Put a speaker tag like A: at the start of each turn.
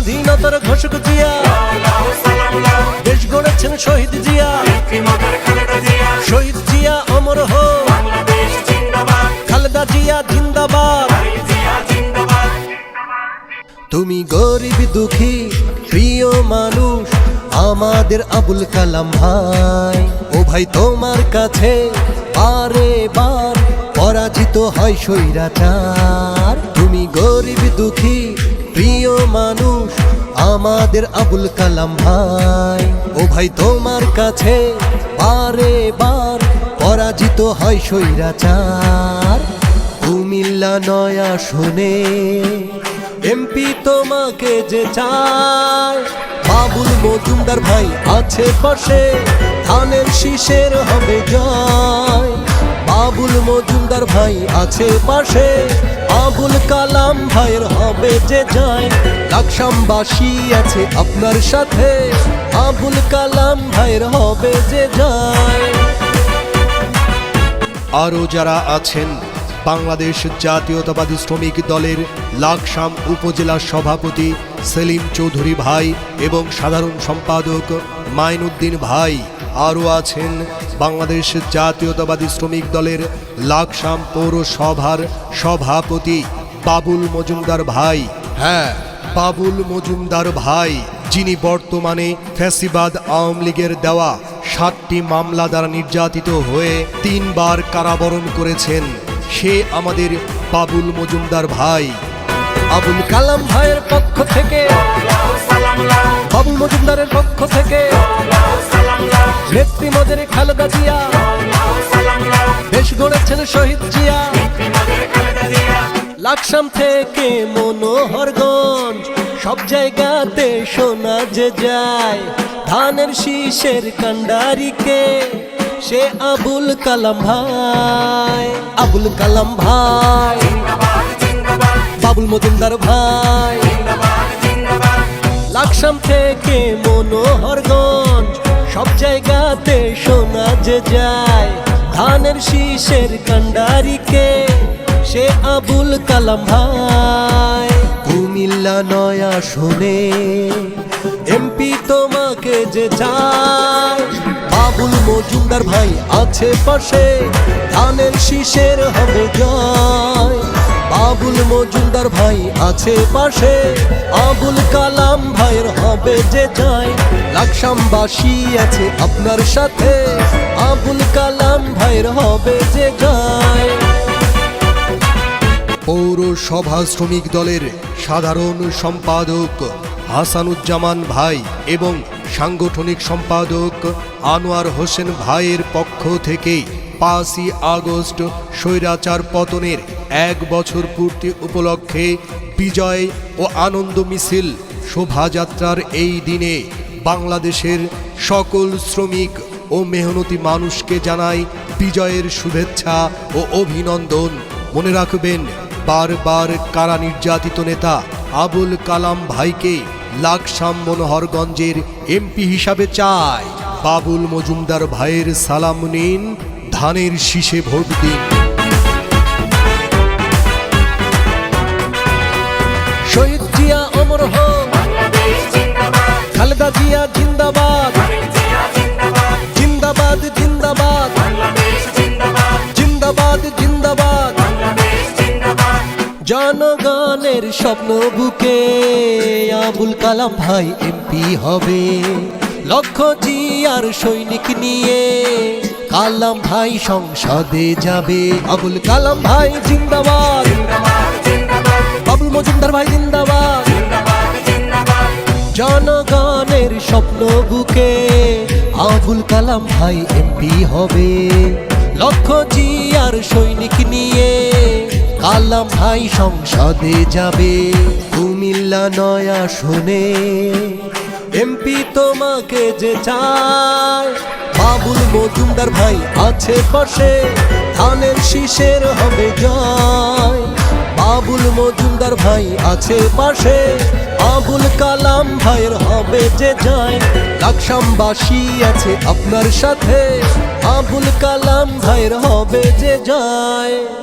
A: স্বাধীনতার ঘোষক জিয়া। দেশ গড়েছেন শহীদ জিয়া। শহীদ জিয়া অমর হো খালেদা জিয়া জিন্দাবাদ। তুমি গরিব দুঃখী, প্রিয় মানুষ, আমাদের আবুল কালাম ভাই। ও ভাই, তোমার কাছে বারে বার পরাজিত হয় স্বৈরাচার। তুমি গরিব দুঃখী প্রিয় মানুষ, আমাদের আবুল কালাম ভাই। ও ভাই, তোমার কাছে বারে বার পরাজিত হয় স্বৈরাচার। কুমিল্লা নয়া শুনে, এমপি তোমাকে যে চায়। বাবুল মজুমদার ভাই আছে পাশে, ধানের শীষের হবে জয়। বাবুল মজুমদার ভাই আছে পাশে। আবুল কালাম ভাইয়ের হবে যে জয় লাকসামবাসী আছে আপনার সাথে। আবুল কালাম ভাইয়ের হবে যে জয়
B: আরও যারা আছেন, বাংলাদেশ জাতীয়তাবাদী শ্রমিক দলের লাকসাম উপজেলা সভাপতি সেলিম চৌধুরী ভাই এবং সাধারণ সম্পাদক মাইনুদ্দিন ভাই। আরও আছেন বাংলাদেশ জাতীয়তাবাদী শ্রমিক দলের লাকসাম পৌরসভার সভাপতি বাবুল মজুমদার ভাই। হ্যাঁ বাবুল মজুমদার ভাই যিনি বর্তমানে ফ্যাসিবাদ আওয়ামী লীগের দেওয়া সাতটি মামলা দ্বারা নির্যাতিত হয়ে তিনবার কারাবরণ করেছেন সে আমাদের বাবুল মজুমদার ভাই।
A: আবুল কালাম ভাইয়ের পক্ষ থেকে বাবুল মজুমদারের পক্ষ থেকে নেত্রী মদের খালেদা জিয়া। দেশ গড়েছেন শহীদ জিয়া। লাকসাম থেকে মনোহরগঞ্জ সব জায়গাতে শোনা যে যায়। ধানের শীষের কান্ডারিকে সে আবুল কালাম ভাই। আবুল কালাম ভাই। বাবুল মজুমদার ভাই। লাকসাম থেকে মনোহরগঞ্জ সব জায়গাতে শোনা যে যায়, ধানের শীষের কান্ডারিকে সে আবুল কালাম ভাই। কুমিল্লা নয়া শোনে, এমপি তোমাকে যে চায় বাবুল মজুমদার ভাই আছে পাশে, ধানের শীষের হবে জয়। বাবুল মজুমদার ভাই আছে পাশে, আবুল ভাইয়ের হবে যে জয় লাকসামবাসী আছে আপনার সাথে। আবুল কালাম ভাইয়ের হবে যে জয়
B: পৌরসভা শ্রমিক দলের সাধারণ সম্পাদক হাসানুজ্জামান ভাই এবং সাংগঠনিক সম্পাদক আনোয়ার হোসেন ভাইয়ের পক্ষ থেকে পাঁচই আগস্ট স্বৈরাচার পতনের এক বছর পূর্তি উপলক্ষে বিজয় ও আনন্দ মিছিল শোভাযাত্রার এই দিনে বাংলাদেশের সকল শ্রমিক ও মেহনতি মানুষকে জানাই বিজয়ের শুভেচ্ছা ও অভিনন্দন। মনে রাখবেন, বারবার কারা নির্যাতিত নেতা আবুল কালাম ভাইকে লাকসাম মনোহরগঞ্জের এমপি হিসাবে চায়। বাবুল মজুমদার ভাইয়ের সালাম নিন, ধানের শীষে ভোট দিন।
A: জিয়া জিন্দাবাদ। জিন্দাবাদ জিন্দাবাদ। জিন্দাবাদ জিন্দাবাদ। জনগণের স্বপ্ন বুকে আবুল কালাম ভাই এমপি হবে। লক্ষ জিয়ার সৈনিক নিয়ে কালাম ভাই সংসদে যাবে। আবুল কালাম ভাই জিন্দাবাদ। বাবুল মজুমদার ভাই জিন্দাবাদ। জনগণের স্বপ্ন বুকে আবুল কালাম ভাই এমপি হবে। লক্ষ জিয়ার সৈনিক নিয়ে কালাম ভাই সংসদে যাবে। কুমিল্লা নয়া শোনে, এমপি তোমাকে যে চায়। বাবুল মজুমদার ভাই আছে পাশে, ধানের শীষের হবে জয়। বাবুল মজুমদার ভাই আছে পাশে। আবুল কালাম ভাইয়ের হবে যে যায়। লাকসামবাসী আছে আপনার সাথে। আবুল কালাম ভাইয়ের হবে যে জয়